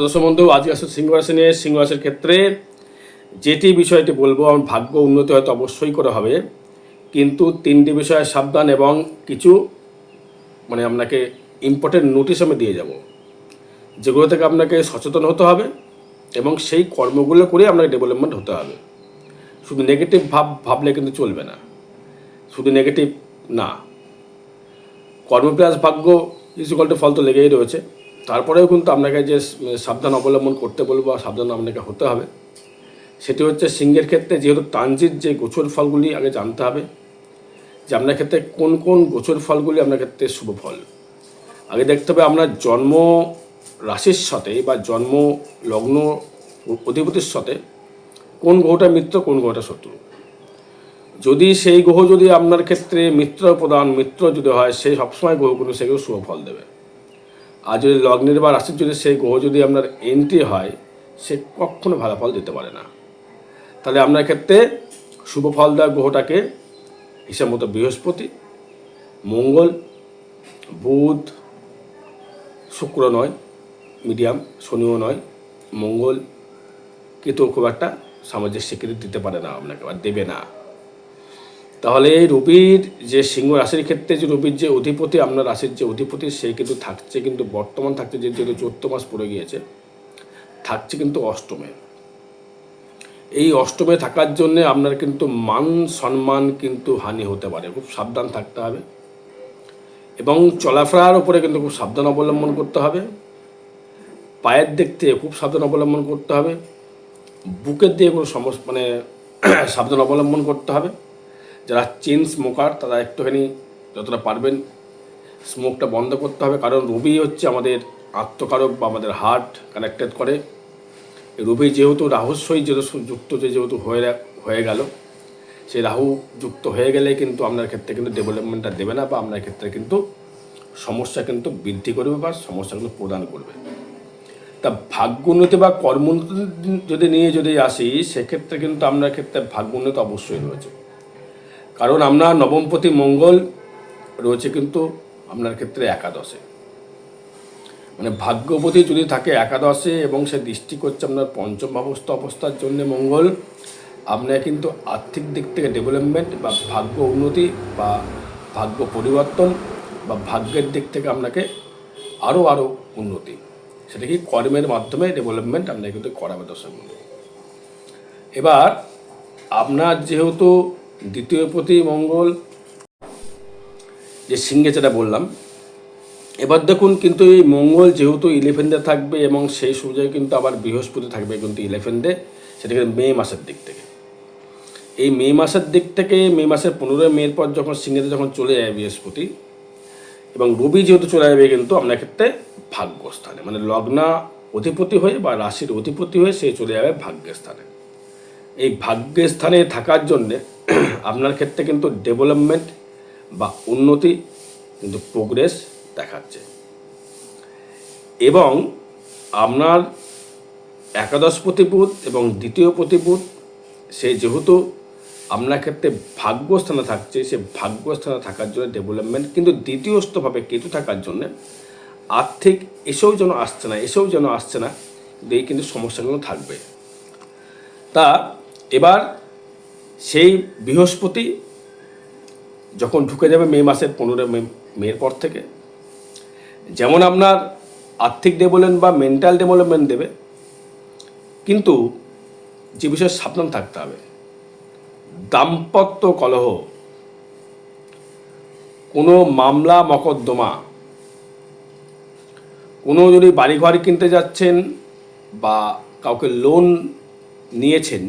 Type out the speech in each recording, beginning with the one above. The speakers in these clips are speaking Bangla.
দর্শক বন্ধু, আজকে আসলে সিংহ রাশি নিয়ে। সিংহ রাশির ক্ষেত্রে যেটি বিষয়টি বলব, আমার ভাগ্য উন্নতি হয়তো অবশ্যই করে হবে। কিন্তু তিনটি বিষয়ে সাবধান এবং কিছু মানে আপনাকে ইম্পর্টেন্ট নোটিশ আমি দিয়ে যাব। যেগুলো থেকে আপনাকে সচেতন হতে হবে এবং সেই কর্মগুলো করে আপনাকে ডেভেলপমেন্ট হতে হবে। শুধু নেগেটিভ ভাব, ভাবলে কিন্তু চলবে না। শুধু নেগেটিভ না। কর্ম প্লাস ভাগ্য ইজুকাল টু ফল তো লেগেই রয়েছে। তারপরেও কিন্তু আপনাকে যে সাবধান অবলম্বন করতে বলব বা সাবধান আপনাকে হতে হবে, সেটি হচ্ছে সিংহের ক্ষেত্রে যেহেতু ট্রানজিট যে গোচর ফলগুলি আগে জানতে হবে, যে আপনার ক্ষেত্রে কোন কোন গোচর ফলগুলি আপনার ক্ষেত্রে শুভ ফল। আগে দেখতে হবে আপনার জন্ম রাশির সাথে বা জন্ম লগ্ন অধিপতির সাথে কোন গ্রহটা মিত্র, কোন গ্রহটা শত্রু। যদি সেই গ্রহ যদি আপনার ক্ষেত্রে মিত্র প্রদান মিত্র যদি হয় সেই সবসময় গ্রহগুলো, সেগুলো শুভ ফল দেবে। আর যদি লগ্নের বা রাশির যদি সেই গ্রহ যদি আপনার এন্ট্রি হয়, সে কখনো ভালো ফল দিতে পারে না। তাহলে আপনার ক্ষেত্রে শুভ ফল দেওয়া গ্রহটাকে হিসাব মতো বৃহস্পতি, মঙ্গল, বুধ, শুক্র নয়, মিডিয়াম, শনিও নয়, মঙ্গল কিন্তু খুব একটা সামাজিক স্বীকৃতি দিতে পারে না আপনাকে বা দেবে না। তাহলে এই রবির যে সিংহ রাশির ক্ষেত্রে যে রবির যে অধিপতি, আপনার রাশির যে অধিপতি সেই কিন্তু থাকছে কিন্তু বর্তমান থাকছে যেহেতু চৈত্র মাস পড়ে গিয়েছে, থাকছে কিন্তু অষ্টমে। এই অষ্টমে থাকার জন্যে আপনার কিন্তু মান সম্মান কিন্তু হানি হতে পারে, খুব সাবধান থাকতে হবে। এবং চলাফেরার উপরে কিন্তু খুব সাবধান অবলম্বন করতে হবে। পায়ের দিক থেকে খুব সাবধান অবলম্বন করতে হবে। বুকের দিয়ে কোনো সমস্যা মানে সাবধান অবলম্বন করতে হবে। যারা চেন স্মোকার তারা একটুখানি যতটা পারবেন স্মোকটা বন্ধ করতে হবে। কারণ রবি হচ্ছে আমাদের আত্মকারক বা আমাদের হার্ট কানেক্টেড করে। রবি যেহেতু রাহুস্বই যেহেতু যুক্ত যে যেহেতু হয়ে হয়ে গেল, সেই রাহু যুক্ত হয়ে গেলে কিন্তু আপনার ক্ষেত্রে কিন্তু ডেভেলপমেন্টটা দেবে না বা আপনার ক্ষেত্রে কিন্তু সমস্যা কিন্তু বৃদ্ধি করবে বা সমস্যা কিন্তু প্রদান করবে। তা ভাগ্য উন্নতি বা কর্ম উন্নতি যদি নিয়ে যদি আসি, সেক্ষেত্রে কিন্তু আপনার ক্ষেত্রে ভাগ্য উন্নতি অবশ্যই রয়েছে। কারণ আমরা নবমপতি মঙ্গল রয়েছে কিন্তু আপনার ক্ষেত্রে একাদশে। মানে ভাগ্যপতি যদি থাকে একাদশে এবং সে দৃষ্টি করছে আপনার পঞ্চম ভাবস্থ অবস্থার জন্য মঙ্গল, আপনার কিন্তু আর্থিক দিক থেকে ডেভেলপমেন্ট বা ভাগ্য উন্নতি বা ভাগ্য পরিবর্তন বা ভাগ্যের দিক থেকে আপনাকে আরও আরও উন্নতি। সেটা কি কর্মের মাধ্যমে ডেভেলপমেন্ট আপনাকে কিন্তু করাবে বন্ধু এবার আপনার যেহেতু দ্বিতীয় প্রতি মঙ্গল, যে সিংহে যেটা বললাম। এবার দেখুন, কিন্তু এই মঙ্গল যেহেতু ইলেভেনতে থাকবে এবং সেই সুযোগে কিন্তু আবার বৃহস্পতি থাকবে কিন্তু ইলেভেনতে সেটা কিন্তু মে মাসের দিক থেকে। এই মে মাসের দিক থেকে, মে মাসের পনেরোই মের পর যখন সিংহেতে যখন চলে যাবে বৃহস্পতি, এবং রবি যেহেতু চলে যাবে কিন্তু আপনার ক্ষেত্রে ভাগ্যস্থানে মানে লগ্না অধিপতি হয়ে বা রাশির অধিপতি হয়ে সে চলে যাবে ভাগ্যস্থানে। এই ভাগ্যস্থানে থাকার জন্যে আপনার ক্ষেত্রে কিন্তু ডেভেলপমেন্ট বা উন্নতি কিন্তু প্রোগ্রেস দেখাচ্ছে। এবং আপনার একাদশ প্রতিপুত এবং দ্বিতীয় প্রতিপুত সে যেহেতু আপনার ক্ষেত্রে ভাগ্যস্থানে থাকছে, সে ভাগ্যস্থানে থাকার জন্য ডেভেলপমেন্ট কিন্তু দ্বিতীয়স্থভাবে কেতু থাকার জন্য আর্থিক এসেও যেন আসছে না, এসেও যেন আসছে না, কিন্তু এই কিন্তু সমস্যাগুলো থাকবে। তা এবার সেই বৃহস্পতি যখন ঢুকে যাবে মে মাসের পনেরো মে, মের পর থেকে, যেমন আপনার আর্থিক ডেভেলপমেন্ট বা মেন্টাল ডেভেলপমেন্ট দেবে, কিন্তু যে বিষয়ে সাবধান থাকতে হবে, দাম্পত্য কলহ, কোনো মামলা মকদ্দমা, কোনো যদি বাড়িঘর কিনতে যাচ্ছেন বা কাউকে লোন নিয়েছেন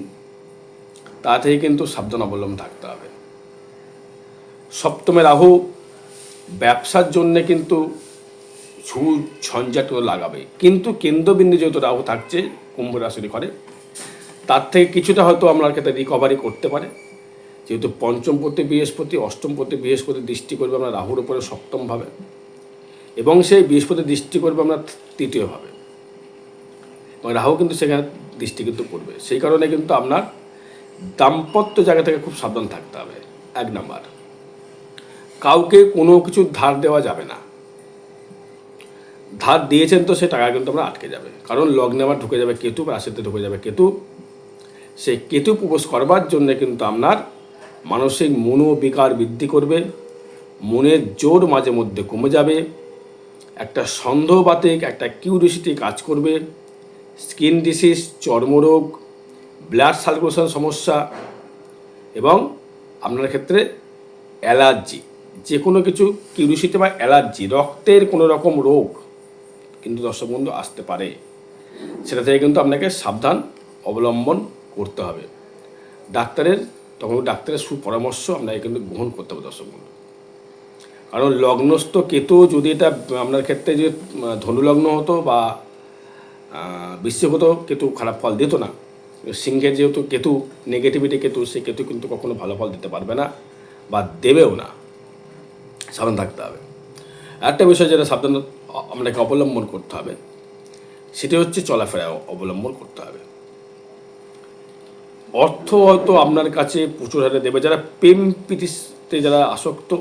তা কিন্তু সাবধান অবলম্বন থাকতে হবে। সপ্তমে রাহু ব্যবসার জন্যে কিন্তু ঝুট ঝঞ্ঝাট লাগাবে কিন্তু কেন্দ্রবিন্দু যেহেতু রাহু থাকছে, কুম্ভ রাশির ঘরে, তার থেকে কিছুটা হয়তো আপনার ক্ষেত্রে রিকভারি করতে পারে। যেহেতু পঞ্চম পতি, বৃহস্পতি, অষ্টম পতি, বৃহস্পতি দৃষ্টি করবে আমরা রাহুর উপরে সপ্তমভাবে এবং সেই বৃহস্পতি দৃষ্টি করবে আমরা তৃতীয়ভাবে এবং রাহু কিন্তু সেখানে দৃষ্টি কিন্তু করবে। সেই কারণে কিন্তু আপনার দাম্পত্য জায়গা থেকে খুব সাবধান থাকতে হবে। এক নাম্বার। কাউকে কোনো কিছু ধার দেওয়া যাবে না। ধার দিয়েছেন তো সে টাকা কিন্তু আপনার আটকে যাবে। কারণ লগ্নে আবার ঢুকে যাবে কেতু, বা রাশিতে ঢুকে যাবে কেতু। সে কেতু প্রবেশ করবার জন্য কিন্তু আপনার মানসিক মনোবিকার বৃদ্ধি করবে, মনের জোর মাঝে মধ্যে কমে যাবে, একটা সন্দেহবাতিক, একটা কিউরিসিটি কাজ করবে স্কিন ডিসিজ চর্মরোগ ব্লাড সার্কুলেশন সমস্যা এবং আপনার ক্ষেত্রে অ্যালার্জি যে কোনো কিছু কিউরিসিটি বা অ্যালার্জি, রক্তের কোনো রকম রোগ কিন্তু দর্শক বন্ধু আসতে পারে। সেটা থেকে কিন্তু আপনাকে সাবধান অবলম্বন করতে হবে। ডাক্তারের, তখন ডাক্তারের সুপরামর্শ আপনাকে কিন্তু গ্রহণ করতে হবে দর্শক বন্ধু। কারণ লগ্নস্থ কেতু যদি এটা আপনার ক্ষেত্রে যে ধনুলগ্ন হতো বা বিশ্বগত কেতু খারাপ ফল দিত না সিংহের যেহেতু কেতু নেগেটিভিটি কেতু, সেই কেতু কিন্তু কখনো ভালো ফল দিতে পারবে না বা দেবেও না। সাবধান থাকতে হবে। একটা বিষয় যেটা সাবধান আপনাকে অবলম্বন করতে হবে, সেটি হচ্ছে চলাফেরা অবলম্বন করতে হবে। অর্থ হয়তো আপনার কাছে প্রচুর হারে দেবে। যারা প্রেম প্রীতিতে যারা আসক্ত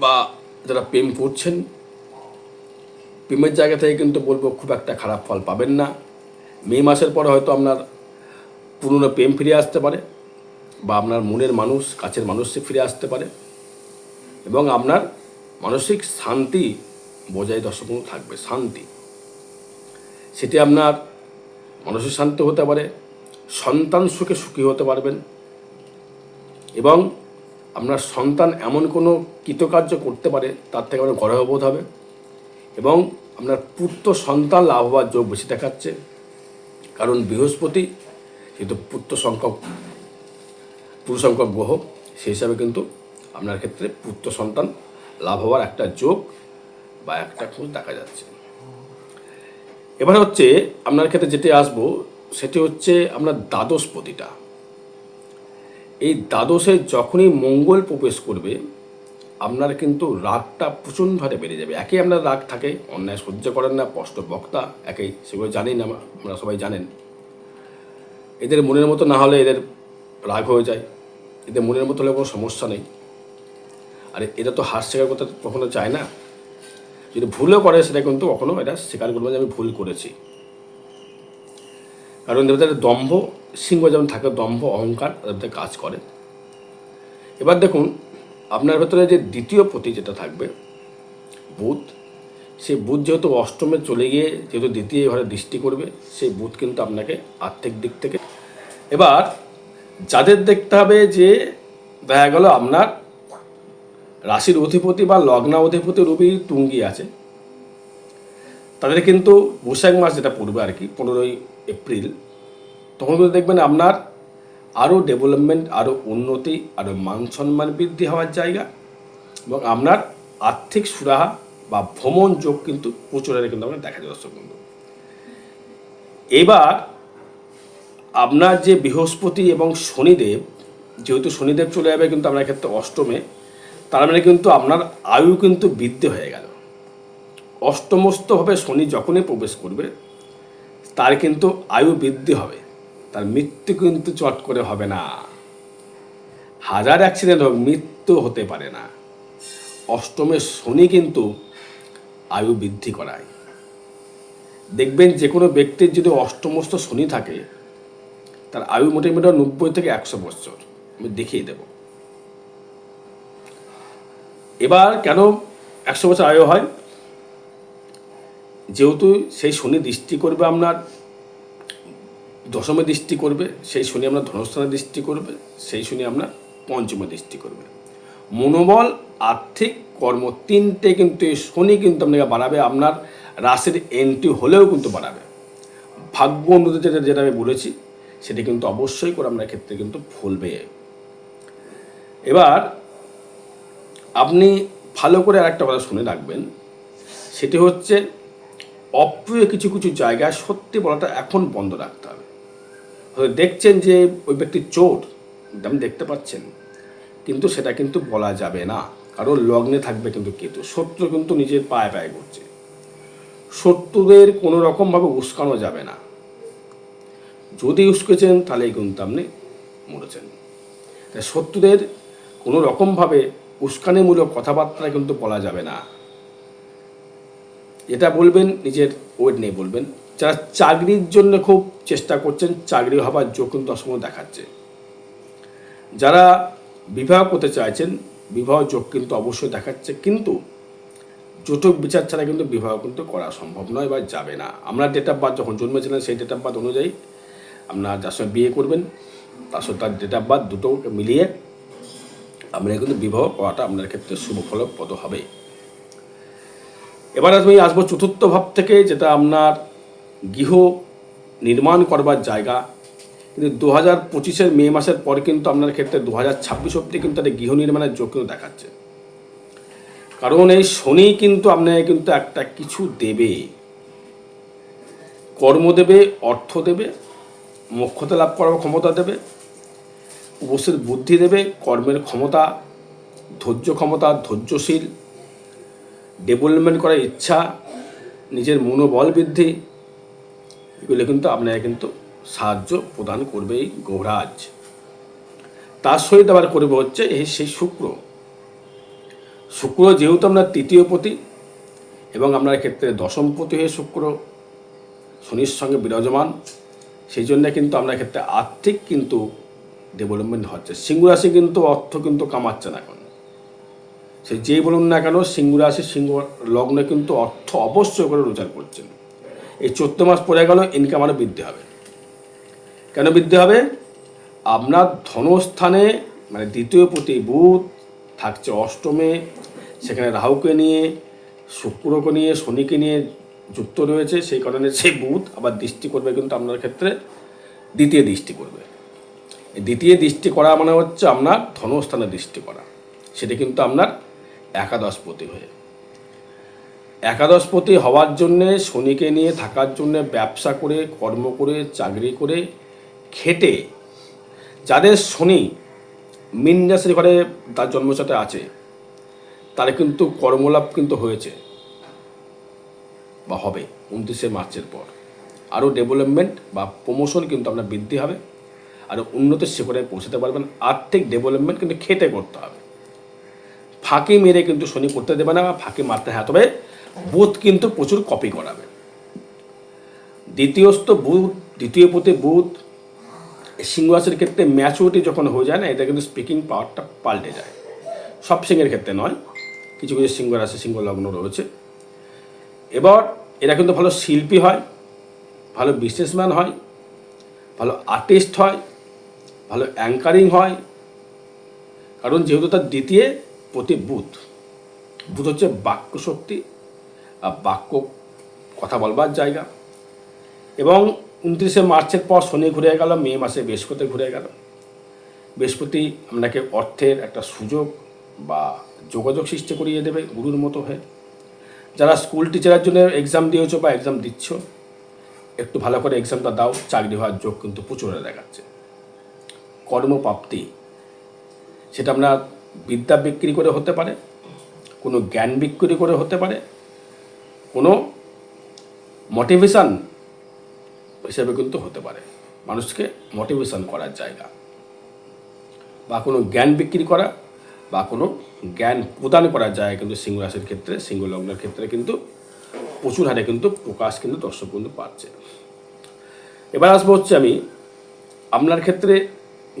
বা যারা প্রেম করছেন, প্রেমের জায়গা থেকে কিন্তু বলব খুব একটা খারাপ ফল পাবেন না। মে মাসের পরে হয়তো আপনার পুরনো প্রেম ফিরে আসতে পারে, বা আপনার মনের মানুষ, কাছের মানুষ ফিরে আসতে পারে, এবং আপনার মানসিক শান্তি বজায় দর্শক থাকবে, শান্তি। সেটি আপনার মানসিক শান্তি হতে পারে, সন্তান সুখে সুখী হতে পারবেন, এবং আপনার সন্তান এমন কোনো কৃতকার্য করতে পারে, তার থেকে আপনার গর্ববোধ হবে, এবং আপনার পুত্র সন্তান লাভ হওয়ার যোগ বেশি দেখাচ্ছে কারণ বৃহস্পতি যেহেতু পুত্র সংখ্যক, পুরুষ সংখ্যক গ্রহ, সেই হিসাবে কিন্তু আপনার ক্ষেত্রে পুত্র সন্তান লাভ হওয়ার একটা যোগ বা একটা খোঁজ দেখা যাচ্ছে। এবার হচ্ছে আপনার ক্ষেত্রে যেটি আসব, সেটি হচ্ছে আপনার দ্বাদশপতিটা এই দ্বাদশে যখনই মঙ্গল প্রবেশ করবে আপনার কিন্তু রাগটা প্রচণ্ডভাবে বেড়ে যাবে। একে আপনার রাগ থাকে, অন্যায় সহ্য করেন না স্পষ্ট বক্তা, একেই সেগুলো জানি না আমরা সবাই জানেন। এদের মনের মতো না হলে এদের রাগ হয়ে যায়। এদের মনের মতো হলে কোনো সমস্যা নেই। আর এটা তো হার শেখার কথা কখনো চায় না। যদি ভুলও করে, সেটা কিন্তু কখনো এটা স্বীকার করব যে আমি ভুল করেছি। কারণ দেবতার দম্ভ, সিংহ যেমন থাকে, দম্ভ, অহংকার তাদের কাজ করে। এবার দেখুন আপনার ভেতরে যে দ্বিতীয় পতি যেটা থাকবে, বুধ সেই বুধ যেহেতু অষ্টমে চলে গিয়ে যেহেতু দ্বিতীয় ঘরে দৃষ্টি করবে সেই বুধ কিন্তু আপনাকে আর্থিক দিক থেকে এবার যাদের দেখতে হবে যে দেখা গেল আপনার রাশির অধিপতি বা লগ্না অধিপতি রবি তুঙ্গি আছে। তাদের কিন্তু বৈশাখ মাস যেটা পড়বে আর কি, পনেরোই এপ্রিল, তখন কিন্তু দেখবেন আপনার আরও ডেভেলপমেন্ট, আরও উন্নতি, আরও মান সম্মান বৃদ্ধি হওয়ার জায়গা এবং আপনার আর্থিক সুরাহা বা ভ্রমণ যোগ কিন্তু প্রচুর কিন্তু আমরা দেখা যায়, দর্শক বন্ধু। এবার আপনার যে বৃহস্পতি এবং শনিদেব, যেহেতু শনিদেব চলে যাবে কিন্তু আপনার ক্ষেত্রে অষ্টমে, তার মানে কিন্তু আপনার আয়ু কিন্তু বৃদ্ধি হয়ে গেল। অষ্টমস্তভাবে শনি যখনই প্রবেশ করবে, তার কিন্তু আয়ু বৃদ্ধি হবে। তার মৃত্যু কিন্তু চট করে হবে না। হাজার অ্যাক্সিডেন্ট হোক, মৃত্যু হতে পারে না। অষ্টমের শনি কিন্তু আয়ু বৃদ্ধি করায়। দেখবেন যে কোনো ব্যক্তির যদি অষ্টমস্ত শনি থাকে, তার আয়ু মোটামুটি নব্বই থেকে একশো বছর। আমি দেখিয়ে দেব। এবার কেন একশো বছর আয়ু হয়? যেহেতু সেই শনি দৃষ্টি করবে আপনার দশমে দৃষ্টি করবে, সেই শনি আপনার ধনস্থানে দৃষ্টি করবে, সেই শনি আপনার পঞ্চমে দৃষ্টি করবে। মনোবল, আর্থিক, কর্ম তিনটে কিন্তু এই শনি কিন্তু আপনাকে বাড়াবে, আপনার রাশির এন্ট্রি হলেও কিন্তু বাড়াবে। ভাগ্য উন্নতি যেটা যেটা আমি বলেছি, সেটি কিন্তু অবশ্যই করে আপনার ক্ষেত্রে কিন্তু ফলবে। এবার আপনি ভালো করে আরেকটা কথা শুনে রাখবেন, সেটি হচ্ছে, অপ্রিয় কিছু কিছু জায়গায় সত্যি বলাটা এখন বন্ধ রাখতে হবে। দেখছেন যে ওই ব্যক্তি চোর আপনি দেখতে পাচ্ছেন। কিন্তু সেটা কিন্তু বলা যাবে না। কারণ লগ্নে থাকবে কিন্তু কেতু। শত্রু কিন্তু নিজের পায়ে পায়ে করছে শত্রুদের কোনো রকমভাবে উস্কানো যাবে না। যদি উস্কেছেন, তাহলেই কিন্তু আপনি মরেছেন। তাই শত্রুদের কোনো রকমভাবে উস্কানিমূলক কথাবার্তা কিন্তু বলা যাবে না। এটা বলবেন, নিজের ওয়েট নিয়ে বলবেন। যারা চাকরির জন্য খুব চেষ্টা করছেন, চাকরি হবার যোগ কিন্তু অসময় দেখাচ্ছে। যারা বিবাহ করতে চাইছেন, বিবাহ যোগ কিন্তু অবশ্যই দেখাচ্ছে, কিন্তু জোটক বিচার ছাড়া কিন্তু বিবাহ কিন্তু করা সম্ভব নয় বা যাবে না। আমরা ডেট অফ বার্থ যখন জন্মেছিলেন সেই ডেট অফ বার্থ অনুযায়ী আপনার যার সঙ্গে বিয়ে করবেন, তার সঙ্গে তার ডেট অফ বার্থ দুটো মিলিয়ে আপনার কিন্তু বিবাহ করাটা আপনার ক্ষেত্রে শুভ ফলপ্রদ হবে। এবার আমি আসব চতুর্থ ভাব থেকে, যেটা আপনার গৃহ নির্মাণ করবার জায়গা। কিন্তু দু হাজার পঁচিশের মে মাসের পর কিন্তু আপনার ক্ষেত্রে দু হাজার ছাব্বিশ অব্দি কিন্তু একটা গৃহ নির্মাণের যোগ কিন্তু দেখাচ্ছে। কারণ এই শনি কিন্তু আপনাকে কিন্তু একটা কিছু দেবে। কর্ম দেবে, অর্থ দেবে, মোক্ষতা লাভ করার ক্ষমতা দেবে, উপস্থিত বুদ্ধি দেবে, কর্মের ক্ষমতা, ধৈর্য ক্ষমতা, ধৈর্যশীল ডেভেলপমেন্ট করার ইচ্ছা, নিজের মনোবল বৃদ্ধি এগুলো কিন্তু আপনাকে কিন্তু সাহায্য প্রদান করবে এই গৌরাজ। তার সহিত আবার করবে হচ্ছে এই সেই শুক্র। শুক্র যেহেতু আপনার তৃতীয় পতি এবং আপনার ক্ষেত্রে দশম পতি হয়ে শুক্র, শনির সঙ্গে বিরাজমান, সেই জন্য কিন্তু আপনার ক্ষেত্রে আর্থিক কিন্তু ডেভেলপমেন্ট হচ্ছে। সিংহ রাশি কিন্তু অর্থ কিন্তু কামাচ্ছে না এখন। সে যেই বলুন না কেন, সিংহ রাশি, সিংহ লগ্নে কিন্তু অর্থ অবশ্যই করে রোজগার করছেন। এই চোদ্দ মাস পরে গেল ইনকাম আরও বৃদ্ধি হবে। কেন বৃদ্ধি হবে? আপনার ধনস্থানে মানে দ্বিতীয় প্রতি বুধ, থাকছে অষ্টমে, সেখানে রাহুকে নিয়ে, শুক্রকে নিয়ে, শনিকে নিয়ে যুক্ত রয়েছে, সেই কারণে সেই বুধ আবার দৃষ্টি করবে কিন্তু আপনার ক্ষেত্রে দ্বিতীয় দৃষ্টি করবে। দ্বিতীয় দৃষ্টি করা মানে হচ্ছে আপনার ধনস্থানে দৃষ্টি করা। সেটা কিন্তু আপনার একাদশপতি হয়ে একাদশপতি হওয়ার জন্যে, শনিকে নিয়ে থাকার জন্যে ব্যবসা করে, কর্ম করে, চাকরি করে খেটে যাদের শনি মিন ঘরে তার জন্মসাথে আছে, তার কিন্তু কর্মলাভ কিন্তু হয়েছে বা হবে উনত্রিশে মার্চের পর। আরও ডেভেলপমেন্ট বা প্রমোশন কিন্তু আপনার বৃদ্ধি হবে আরও উন্নতির শিখরে পৌঁছাতে পারবেন। আর্থিক ডেভেলপমেন্ট কিন্তু খেটে করতে হবে। ফাঁকি মেরে কিন্তু শনি করতে দেবে না বা ফাঁকি মারতে হ্যাঁ তবে বুধ কিন্তু প্রচুর কপি করাবে। দ্বিতীয়স্থ বুধ দ্বিতীয় পথে বুধ সিংহাসের ক্ষেত্রে ম্যাচুরিটি যখন হয়ে যায় না এটা কিন্তু স্পিকিং পাওয়ারটা পাল্টে যায়। সব সিংহের ক্ষেত্রে নয়, কিছু কিছু সিংহ রাশি সিংহ লগ্ন রয়েছে। এবার এরা কিন্তু ভালো শিল্পী হয়, ভালো বিজনেসম্যান হয়, ভালো আর্টিস্ট হয়, ভালো অ্যাঙ্কারিং হয়। কারণ যেহেতু তার দ্বিতীয় প্রতি বুধ বুধ হচ্ছে বাক্য শক্তি বাক্য, কথা বলবার জায়গা। এবং উনত্রিশে মার্চের পর শনি ঘুরে গেল, মে মাসে বৃহস্পতি ঘুরে গেল। বৃহস্পতি আপনাকে অর্থের একটা সুযোগ বা যোগাযোগ সৃষ্টি করিয়ে দেবে গুরুর মতো হয়ে। যারা স্কুল টিচারের জন্য এক্সাম দিয়েছ বা এক্সাম দিচ্ছ, একটু ভালো করে এক্সামটা দাও, চাকরি হওয়ার যোগ কিন্তু প্রচুর দেখাচ্ছে। কর্মপ্রাপ্তি, সেটা আপনার বিদ্যা বিক্রি করে হতে পারে, কোনো জ্ঞান বিক্রি করে হতে পারে কোনো মোটিভেশান হিসেবে কিন্তু হতে পারে। মানুষকে মোটিভেশান করার জায়গা। বা কোনো জ্ঞান বিক্রি করা বা কোনো জ্ঞান প্রদান করার জায়গা কিন্তু সিংহ রাশির ক্ষেত্রে, সিংহ লগ্নের ক্ষেত্রে কিন্তু প্রচুর হারে কিন্তু প্রকাশ কিন্তু দর্শক কিন্তু পাচ্ছে। এবার আসব হচ্ছে আমি, আপনার ক্ষেত্রে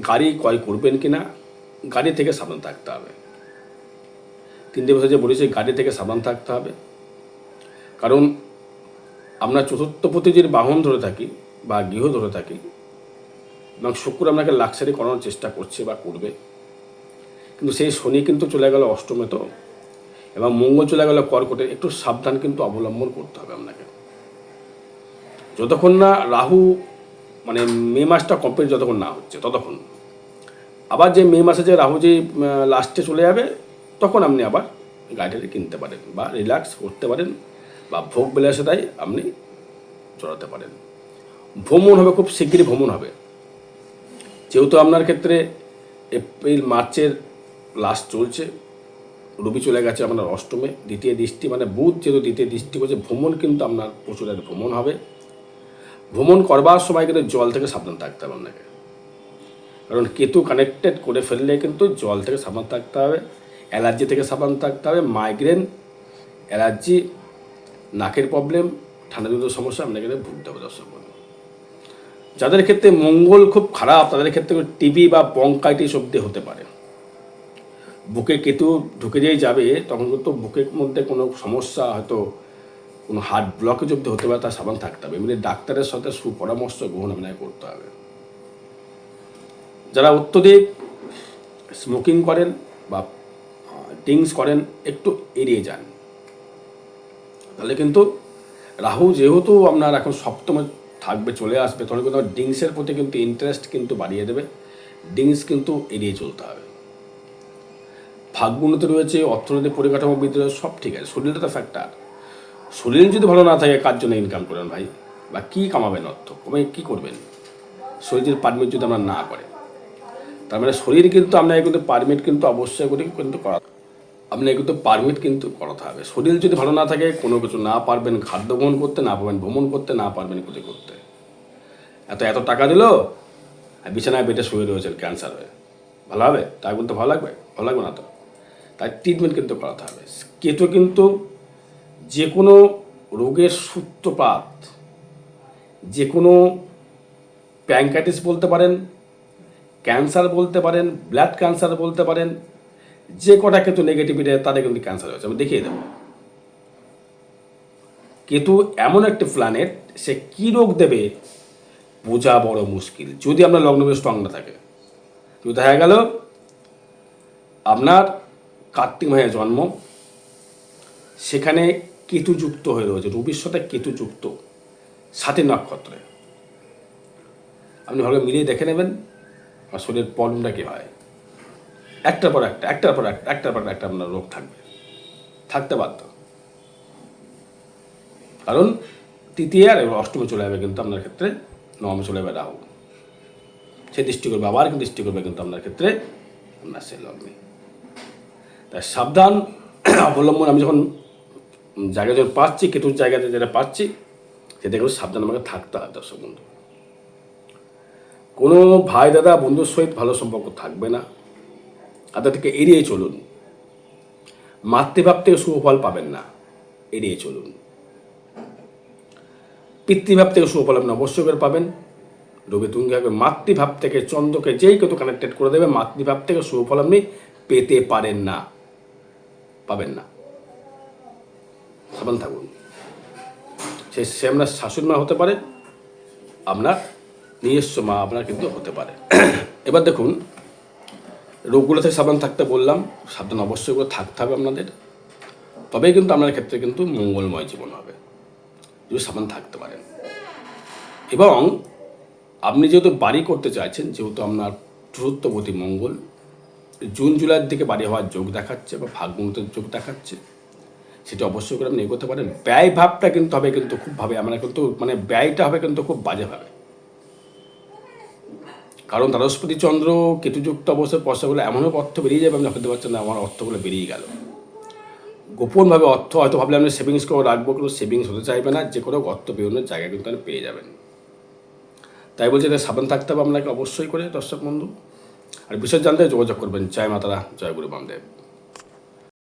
গাড়ি ক্রয় করবেন কি না গাড়ি থেকে সাবধান থাকতে হবে। তিনটে বছর যে বলেছি, গাড়ি থেকে সাবধান থাকতে হবে। কারণ আমরা চতুর্থ প্রতিজির বাহন ধরে থাকি বা গৃহ ধরে থাকি, এবং শুক্র আপনাকে লাক্সারি করানোর চেষ্টা করছে বা করবে। কিন্তু সেই শনি কিন্তু চলে গেল অষ্টমে তো, এবং মঙ্গল চলে গেল কর্কটে, একটু সাবধান কিন্তু অবলম্বন করতে হবে আপনাকে। যতক্ষণ না রাহু মানে মে মাসটা কমপ্লিট যতক্ষণ না হচ্ছে, ততক্ষণ। আবার যে মে মাসে যে রাহু যে লাস্টে চলে যাবে, তখন আপনি আবার গাড়িটা কিনতে পারেন বা রিল্যাক্স করতে পারেন। বা ভোগ বিলাসিতায় আপনি চড়াতে পারেন। ভ্রমণ হবে, খুব শিগগিরই ভ্রমণ হবে। যেহেতু আপনার ক্ষেত্রে এপ্রিল, মার্চের লাস্ট চলছে, রবি চলে গেছে আপনার অষ্টমে, দ্বিতীয় দৃষ্টি মানে বুধ যেহেতু দ্বিতীয় দৃষ্টি করছে ভ্রমণ কিন্তু আপনার প্রচুরের ভ্রমণ হবে। ভ্রমণ করবার সময় কিন্তু জল থেকে সাবধান থাকতে হবে আপনাকে। কারণ কেতু কানেক্টেড করে ফেললে কিন্তু জল থেকে সাবধান থাকতে হবে, অ্যালার্জি থেকে সাবধান থাকতে হবে মাইগ্রেন অ্যালার্জি নাকের প্রবলেম ঠান্ডা জনিত সমস্যা আপনাকে ভুগতে হবে দর্শক বন্ধু। যাদের ক্ষেত্রে মঙ্গল খুব খারাপ, তাদের ক্ষেত্রে টিবি বা বঙ্কাইটিস অব্দি হতে পারে। বুকে কেতু ঢুকে যেই যাবে, তখন কিন্তু বুকের মধ্যে কোনো সমস্যা, হয়তো কোনো হার্ট ব্লকেজ অব্দি হতে পারে, তার সাবান থাকতে হবে। এমনি ডাক্তারের সাথে সুপরামর্শ গ্রহণ আপনাকে করতে হবে। যারা অত্যধিক স্মোকিং করেন বা ড্রিঙ্কস করেন, একটু এড়িয়ে যান। তাহলে কিন্তু রাহু যেহেতু আপনার এখন সপ্তমে থাকবে, চলে আসবে তখন কিন্তু ড্রিঙ্কসের প্রতি কিন্তু ইন্টারেস্ট কিন্তু বাড়িয়ে দেবে। ড্রিঙ্কস কিন্তু এড়িয়ে চলতে হবে। ভাগ্যোন্নতি রয়েছে, অর্থনৈতিক পরিকাঠামো বৃদ্ধি রয়েছে সব ঠিক আছে শরীরটা তো ফ্যাক্টর শরীর যদি ভালো না থাকে, কার জন্য ইনকাম করেন ভাই? বা কী কামাবেন অর্থ? কমে কী করবেন? শরীরের পারমিট যদি আমরা না করে তার মানে শরীর কিন্তু আপনাকে কিন্তু পারমিট কিন্তু অবশ্যই করে কিন্তু করা আপনাকে কিন্তু পারমিট কিন্তু করাতে হবে। শরীর যদি ভালো না থাকে, কোনো কিছু না পারবেন, খাদ্য গ্রহণ করতে না পারবেন, ভ্রমণ করতে না পারবেন ক্ষতি করতে। এত এত টাকা দিল, আর বিছানায় বেটে শুয়ে রয়েছেন ক্যান্সার হয়ে। ভালো হবে? তাই বলতে ভালো লাগবে? ভালো লাগবে না তো। তাই ট্রিটমেন্ট কিন্তু করাতে হবে। কেতু কিন্তু যে কোনো রোগের সূত্রপাত যে কোনো প্যাঙ্কাইটিস বলতে পারেন ক্যান্সার বলতে পারেন ব্লাড ক্যান্সার বলতে পারেন যে কটা কেতু নেগেটিভিটি তাদের কিন্তু ক্যান্সার হয়েছে। আমি দেখিয়ে দেবো। কেতু এমন একটি প্ল্যানেট সে কী রোগ দেবে? বোঝা বড় মুশকিল। যদি আপনার লগ্ন স্ট্রং না থাকে। যদি দেখা গেল আপনার কার্তিক মাসে জন্ম, সেখানে কেতুযুক্ত হয়ে রয়েছে রবির সাথে কেতুযুক্ত, সাথে নক্ষত্রে। আপনি ভালো মিলিয়ে দেখে নেবেন, আর শরীরের প্রবলেমটা কী হয়? একটার পর একটা, একটার পর একটা, একটার পর একটা আপনার রোগ থাকবে। থাকতে বাধ্য। কারণ তৃতীয় আর অষ্টমে চলে যাবে কিন্তু আপনার ক্ষেত্রে, নবমে চলে যাবে রাহু। সে দৃষ্টি করবে আবার, কিন্তু দৃষ্টি করবে কিন্তু আপনার ক্ষেত্রে আপনার সে লগ্নে। তাই সাবধান, অবলম্বন। আমি যখন জায়গায় যখন পাচ্ছি, কেতুর জায়গাতে যেটা পাচ্ছি সেটা কিন্তু সাবধান আমাকে থাকতে হয় দর্শক বন্ধু। কোনো ভাই, দাদা, বন্ধুর সহিত ভালো সম্পর্ক থাকবে না। তাদের থেকে এড়িয়ে চলুন। মাতৃভাব থেকে সুফল পাবেন না। এড়িয়ে চলুন। পিতৃভাব থেকে সুফল আপনি অবশ্যই করে পাবেন। রবি তুমি হবে মাতৃভাব থেকে চন্দ্রকে যেই কেতু কানেক্টেড করে দেবে মাতৃভাব থেকে সুফল আপনি পেতে পারেন না। পাবেন না। সাবধান থাকুন। সে সে আপনার শাশুড়ি মা হতে পারে, আপনার নিজস্ব মা আপনার কিন্তু হতে পারে। এবার দেখুন রোগগুলো থেকে সাবধান থাকতে বললাম, সাবধান অবশ্যই করে থাকতে হবে আপনাদের। তবেই কিন্তু আপনার ক্ষেত্রে কিন্তু মঙ্গলময় জীবন হবে, যদি সাবধান থাকতে পারেন। এবং আপনি যেহেতু বাড়ি করতে চাইছেন, যেহেতু আপনার চতুর্থপতি মঙ্গল, জুন, জুলাইয়ের দিকে বাড়ি হওয়ার যোগ দেখাচ্ছে বা ভাগ্যমতের যোগ দেখাচ্ছে, সেটা অবশ্যই করে আপনি এগোতে পারেন। ব্যয় ভাবটা কিন্তু হবে কিন্তু খুব ভাবে, আমরা কিন্তু মানে ব্যয়টা হবে কিন্তু খুব বাজেভাবে। কারণ দ্বাদশপতি চন্দ্র কেতুযুক্ত অবস্থায় পয়সাগুলো এমনও অর্থ বেরিয়ে যাবে আপনি হতে পারছেন না, আমার অর্থগুলো বেরিয়ে গেল। গোপনভাবে অর্থ হয়তো ভাবলে আমি সেভিংস করে রাখব কিন্তু সেভিংস হতে চাইবে না, যে কোনো অর্থ বেরোনোর জায়গায় কিন্তু আপনি পেয়ে যাবেন। তাই বলছি, এটা সাবধান থাকতে হবে আপনাকে অবশ্যই করে, দর্শক বন্ধু। আর বিশেষ জানতে যোগাযোগ করবেন। জয় মাতারা, জয় গুরু বামদেব।